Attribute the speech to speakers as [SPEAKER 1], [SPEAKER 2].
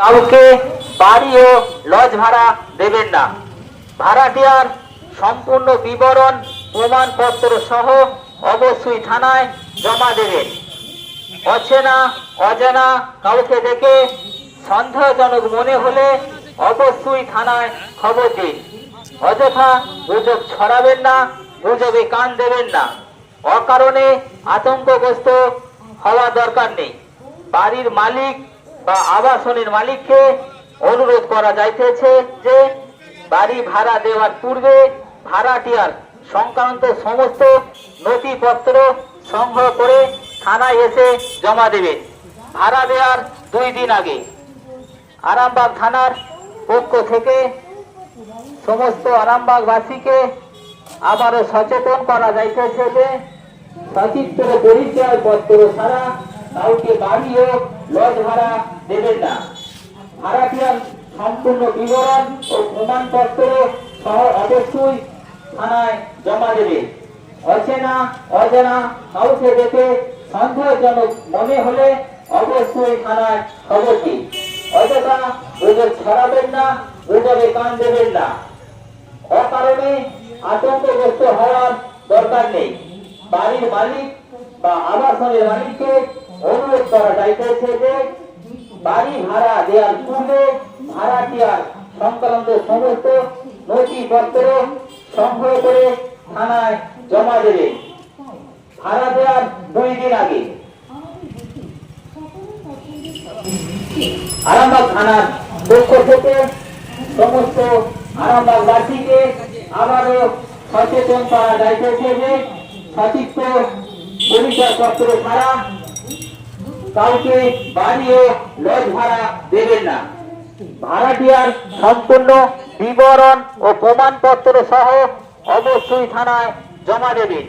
[SPEAKER 1] কাউকে বাড়ি ও লজ ভাড়া দেবেন না। ভাড়াটিয়ার সম্পূর্ণ বিবরণ প্রমাণপত্র সহ অবশ্যই থানায় জমা দেবেন। অচেনা, অজানা কাউকে দেখে সন্দেহজনক মনে হলে অবশ্যই থানায় খবর দিন। অযথা গুজব ছড়াবেন না, গুজবে কান দেবেন না। অকারণে আতঙ্কগ্রস্ত হওয়া দরকার নেই। বাড়ির মালিক বা আবাসনের মালিককে অনুরোধ করা যাইতেছে যে বাড়ি ভাড়া দেওয়ার পূর্বে ভাড়াটিয়ার সংক্রান্ত সমস্ত নথিপত্র সংগ্রহ করে থানায় এসে জমা দেবে। ভাড়া দেওয়ার দুই দিন আগে। আরামবাগ থানার পক্ষ থেকে সমস্ত আরামবাগবাসীকে আবারও সচেতন করা যাইতেছে যে সচিত্র পরিচয় পত্র ছাড়া কাউকে বাড়ি ও লজ ভাড়া দেবেন না ভাড়াটিয়ার সম্পূর্ণ বিবরণ ও প্রমাণপত্র সহ অবশ্যই থানায় জমা দেবে। অচেনা, অজানা, কাউকে দেখে সন্দেহজনক মনে হলে অবশ্যই থানায় খবর দিন। অযথা গুজব ছড়াবেন না গুজবে কান দেবেন না। অকারণে আতঙ্কগ্রস্ত হওয়ার দরকার নেই। বাড়ির মালিক বা আবাসনের মালিককে অনুরোধ করা যাইতেছে যে বাড়ি ভাড়া দেওয়ার পূর্বে ভাড়াটিয়ার সংক্রান্ত সমস্ত নথিপত্র সংগ্রহ করে থানায় জমা দেবে। ভাড়া দেওয়ার দুই দিন আগে। আরামবাগ থানার পক্ষ থেকে সমস্ত আরামবাগবাসীকে আবারও সচেতন করা যাইতেছে যে সচিত্র, পরিচয়পত্র ছাড়া কাউকে বাড়ি ও লজ ভাড়া দেবেন না। ভাড়াটিয়ার সম্পূর্ণ বিবরণ ও প্রমাণপত্র সহ অবশ্যই থানায় জমা দেবেন।